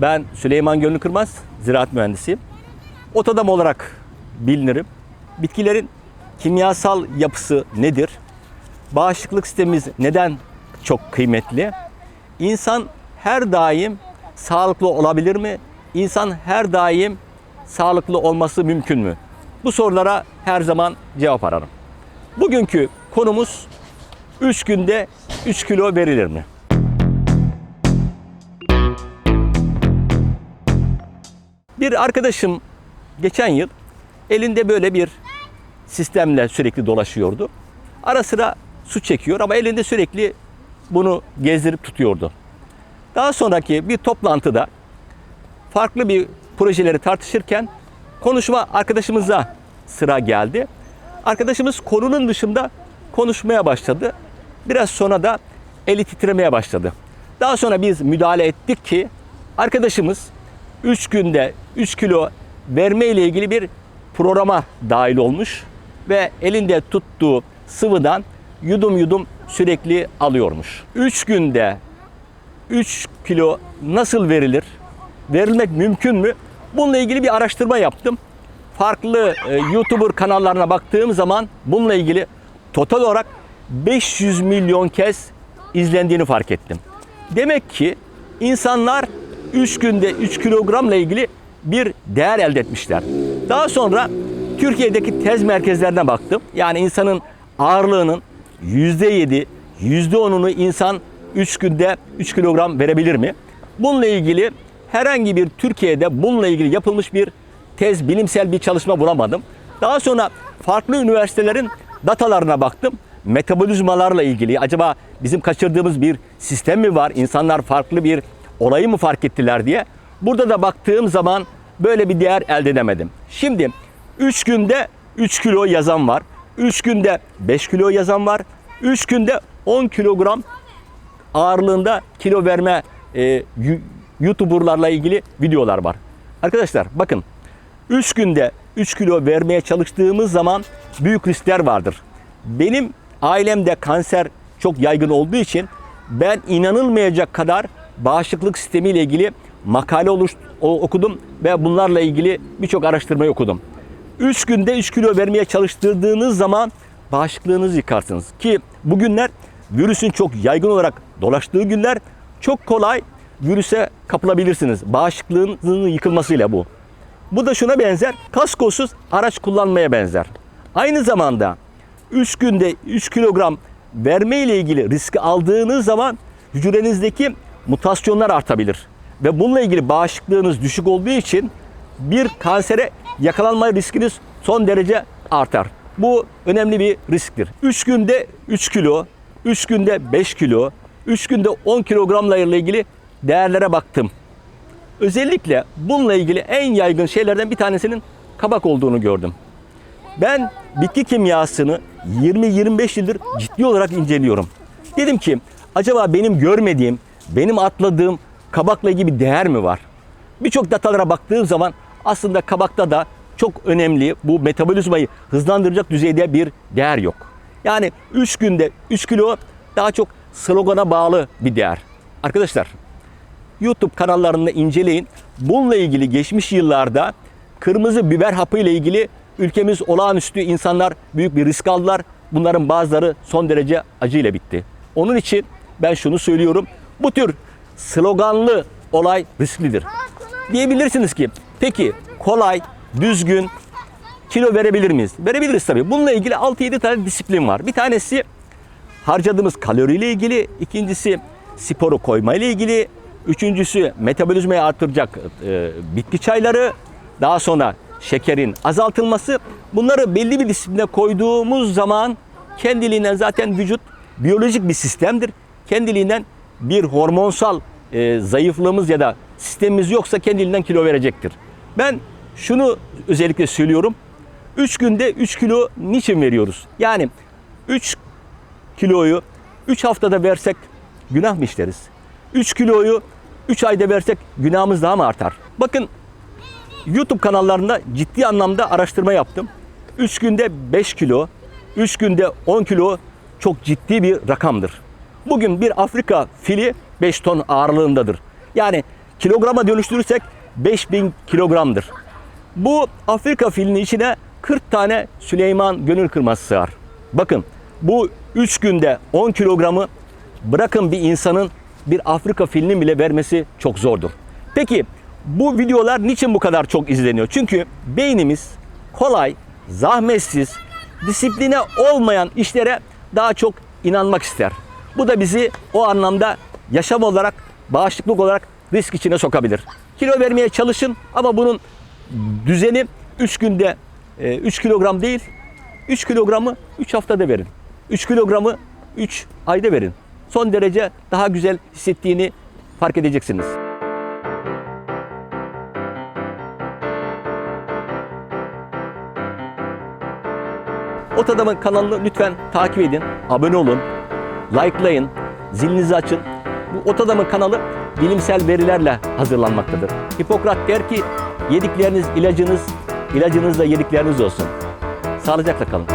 Ben Süleyman Gönlü Kırmaz, ziraat mühendisiyim. Otadam olarak bilinirim. Bitkilerin kimyasal yapısı nedir? Bağışıklık sistemimiz neden çok kıymetli? İnsan her daim sağlıklı olabilir mi? İnsan her daim sağlıklı olması mümkün mü? Bu sorulara her zaman cevap ararım. Bugünkü konumuz 3 günde 3 kilo verilir mi? Bir arkadaşım geçen yıl elinde böyle bir sistemle sürekli dolaşıyordu. Ara sıra su çekiyor ama elinde sürekli bunu gezdirip tutuyordu. Daha sonraki bir toplantıda farklı bir projeleri tartışırken konuşma arkadaşımıza sıra geldi. Arkadaşımız konunun dışında konuşmaya başladı. Biraz sonra da eli titremeye başladı. Daha sonra biz müdahale ettik ki arkadaşımız 3 günde 3 kilo verme ile ilgili bir programa dahil olmuş ve elinde tuttuğu sıvıdan yudum yudum sürekli alıyormuş. 3 günde 3 kilo nasıl verilir? Verilmek mümkün mü? Bununla ilgili bir araştırma yaptım. Farklı e, YouTuber kanallarına baktığım zaman bununla ilgili total olarak 500 milyon kez izlendiğini fark ettim. Demek ki insanlar 3 günde 3 kilogramla ilgili bir değer elde etmişler. Daha sonra Türkiye'deki tez merkezlerine baktım. Yani insanın ağırlığının %7, %10'unu insan 3 günde 3 kilogram verebilir mi? Bununla ilgili herhangi bir Türkiye'de bununla ilgili yapılmış bir tez, bilimsel bir çalışma bulamadım. Daha sonra farklı üniversitelerin datalarına baktım. Metabolizmalarla ilgili acaba bizim kaçırdığımız bir sistem mi var? İnsanlar farklı bir olayı mı fark ettiler diye. Burada da baktığım zaman böyle bir değer elde edemedim. Şimdi 3 günde 3 kilo yazan var. 3 günde 5 kilo yazan var. 3 günde 10 kilogram ağırlığında kilo verme e, YouTuber'larla ilgili videolar var. Arkadaşlar bakın 3 günde 3 kilo vermeye çalıştığımız zaman büyük riskler vardır. Benim ailemde kanser çok yaygın olduğu için ben inanılmayacak kadar bağışıklık sistemiyle ilgili makale oluş, o- okudum ve bunlarla ilgili birçok araştırmayı okudum. 3 günde 3 kilo vermeye çalıştırdığınız zaman bağışıklığınızı yıkarsınız. Ki bugünler virüsün çok yaygın olarak dolaştığı günler çok kolay virüse kapılabilirsiniz. Bağışıklığınızın yıkılmasıyla bu. Bu da şuna benzer. Kaskosuz araç kullanmaya benzer. Aynı zamanda 3 günde 3 kilogram verme ile ilgili riski aldığınız zaman hücrenizdeki mutasyonlar artabilir. Ve bununla ilgili bağışıklığınız düşük olduğu için bir kansere yakalanma riskiniz son derece artar. Bu önemli bir risktir. 3 günde 3 kilo, 3 günde 5 kilo, 3 günde 10 kilogramla ilgili değerlere baktım. Özellikle bununla ilgili en yaygın şeylerden bir tanesinin kabak olduğunu gördüm. Ben bitki kimyasını 20-25 yıldır ciddi olarak inceliyorum. Dedim ki acaba benim görmediğim, benim atladığım kabakla ilgili bir değer mi var? Birçok datalara baktığım zaman aslında kabakta da çok önemli bu metabolizmayı hızlandıracak düzeyde bir değer yok. Yani 3 günde 3 kilo daha çok slogana bağlı bir değer. Arkadaşlar YouTube kanallarında inceleyin. Bununla ilgili geçmiş yıllarda kırmızı biber hapı ile ilgili ülkemiz olağanüstü insanlar büyük bir risk aldılar. Bunların bazıları son derece acıyla bitti. Onun için ben şunu söylüyorum. Bu tür sloganlı olay risklidir. Diyebilirsiniz ki peki kolay, düzgün kilo verebilir miyiz? Verebiliriz tabii. Bununla ilgili 6-7 tane disiplin var. Bir tanesi harcadığımız kaloriyle ilgili, ikincisi sporu koyma ile ilgili, üçüncüsü metabolizmayı artıracak e, bitki çayları, daha sonra şekerin azaltılması. Bunları belli bir disipline koyduğumuz zaman kendiliğinden zaten vücut biyolojik bir sistemdir. Kendiliğinden bir hormonsal e, zayıflığımız ya da sistemimiz yoksa kendiliğinden kilo verecektir. Ben şunu özellikle söylüyorum. 3 günde 3 kilo niçin veriyoruz? Yani 3 kiloyu 3 haftada versek günah mı işleriz? 3 kiloyu 3 ayda versek günahımız daha mı artar? Bakın YouTube kanallarında ciddi anlamda araştırma yaptım. 3 günde 5 kilo, 3 günde 10 kilo çok ciddi bir rakamdır. Bugün bir Afrika fili 5 ton ağırlığındadır. Yani kilograma dönüştürürsek 5000 kilogramdır. Bu Afrika filinin içine 40 tane Süleyman gönül kırması sığar. Bakın bu 3 günde 10 kilogramı bırakın bir insanın bir Afrika filinin bile vermesi çok zordur. Peki bu videolar niçin bu kadar çok izleniyor? Çünkü beynimiz kolay, zahmetsiz, disipline olmayan işlere daha çok inanmak ister. Bu da bizi o anlamda yaşam olarak, bağışıklık olarak risk içine sokabilir. Kilo vermeye çalışın ama bunun düzeni 3 günde 3 kilogram değil, 3 kilogramı 3 haftada verin. 3 kilogramı 3 ayda verin. Son derece daha güzel hissettiğini fark edeceksiniz. Ot Adam'ın kanalını lütfen takip edin, abone olun, likelayın, zilinizi açın. Bu Ot Adam'ın kanalı bilimsel verilerle hazırlanmaktadır. Hipokrat der ki yedikleriniz ilacınız, ilacınız da yedikleriniz olsun. Sağlıcakla kalın.